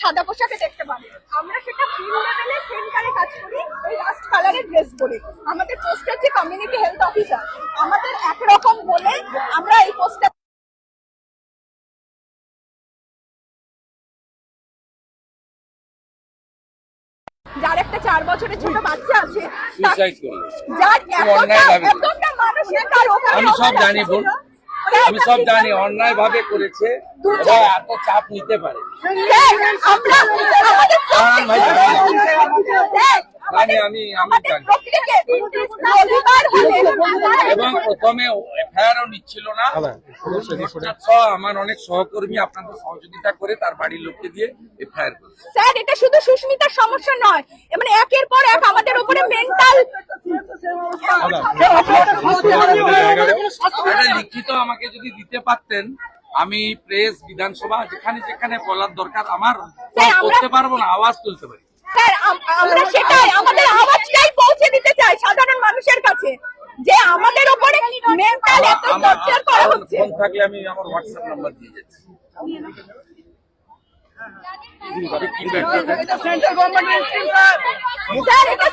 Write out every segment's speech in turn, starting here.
সাদা পোশাকে দেখতে পাবে। আমরা সেটা ফিল্ড লেভেলে সেন্টারে কাজ করি ওই রাস্ট কালারের ড্রেস পরে আমাদের পোস্টার হচ্ছে কমিউনিটি হেলথ অফিসার আমাদের একরকম বলে আমরা এই পোস্টার যার একটা চার বছরের ছোট বাচ্চা আছে যার এতটা ভাবে। তার আমি সব জানি স্যার, আমি সব জানি অন্যায় ভাবে করেছে এত চাপ নিতে পারে। স্যার, আমরা আমাদের দাঁড়ান ভাই, স্যার, জানি। আমি আমি জানি। প্রত্যেকে রবিবার হলে এবং প্রথমে এফআইআরও নিচ্ছিল না। আমার অনেক সহকর্মী আপনাদের সহযোগিতা করে তার বাড়ির লোককে দিয়ে এফআইআর করে স্যার এটা শুধু সুস্মিতার সমস্যা নয় মানে একের পর এক আমাদের উপরে মেন্টাল একটা লিখিত আমাকে যদি দিতে পারতেন আমি প্রেস বিধানসভা যেখানে যেখানে বলার দরকার আমার করতে পারব না আওয়াজ তুলতে পারি। আমরা সেটাই আমাদের আওয়াজটাই পৌঁছে দিতে চাই সাধারণ মানুষের কাছে। যে আমাদের উপরে মেন্টাল এত টর্চার করা হচ্ছে। ফোন থাকলে আমি আমার হোয়াটসঅ্যাপ নাম্বার দিয়ে যাচ্ছি।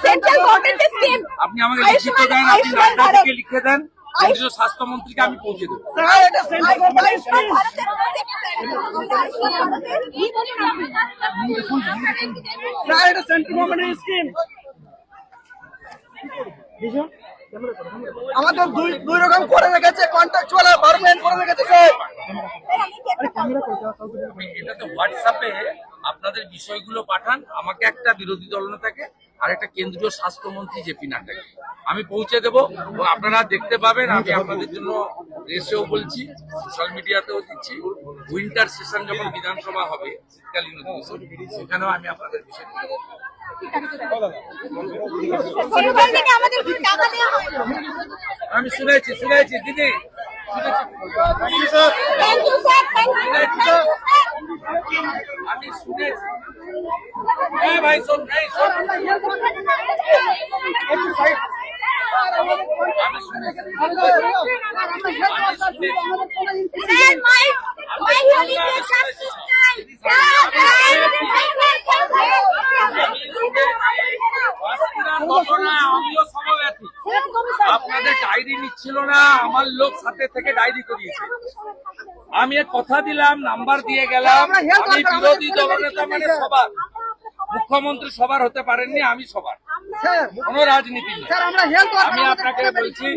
সেন্ট্রাল গভর্নমেন্টের আপনি আমাকে লিখিত দেন আপনি লিখে দেন। কেন্দ্রীয় স্বাস্থ্যমন্ত্রীকে আমি পৌঁছে দেবো। আমাদের দুই দুই রকম করে রেখেছে কন্ট্রাকচুয়াল আর পারমানেন্ট করে রেখেছে স্যার। হোয়াটসঅ্যাপে আপনাদের বিষয়গুলো পাঠান আমাকে একটা বিরোধী দলনেতাকে আর একটা কেন্দ্রীয় স্বাস্থ্যমন্ত্রী জেপি নাড্ডাকে আমি পৌঁছে দেবো এবং আপনারা দেখতে পাবেন আমি আপনাদের জন্য রেসেও বলছি সোশ্যাল মিডিয়াতেও দিচ্ছি। উইন্টার সেশন যখন বিধানসভা হবে শীতকালীন সেখানেও আমি আপনাদের বিষয় আমি শুনেছি শুনেছি দিদি শুনেছি। আমি শুনেছি। হ্যাঁ ভাই শোন এই শোন। আমি শুনেছি। স্যার মাই আপনাদের ডায়েরি নিচ্ছিল না আমার লোক সাথে থেকে ডায়েরি করিয়েছে। আমি এক কথা দিলাম নাম্বার দিয়ে গেলাম আমি বিরোধী দলনেতা মানে সবার। মুখ্যমন্ত্রী সবার হতে পারেননি আমি সবার। স্যার কোনো রাজনীতি আমি আপনাকে বলছি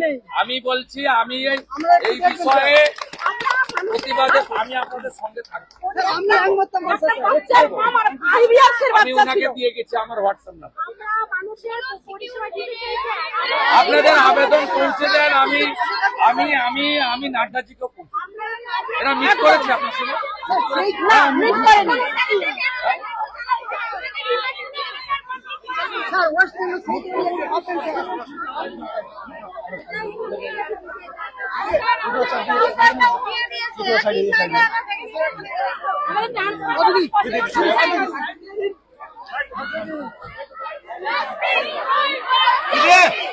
আমি বলছি আমি এই- এই বিষয়ে প্রতিবাদে আমি আপনাদের সঙ্গে থাকব। আমরা একমত স্যার আমার আইবিএসের আমি ওনাকে দিয়ে গেছি আমার হোয়াটসঅ্যাপ নাম্বার আপনাদের আবেদন পৌঁছে দেন আমি আমি আমি আমি নাড্ডাজিকেও পৌঁছে এরা মিস করেছে আপনার Yeah.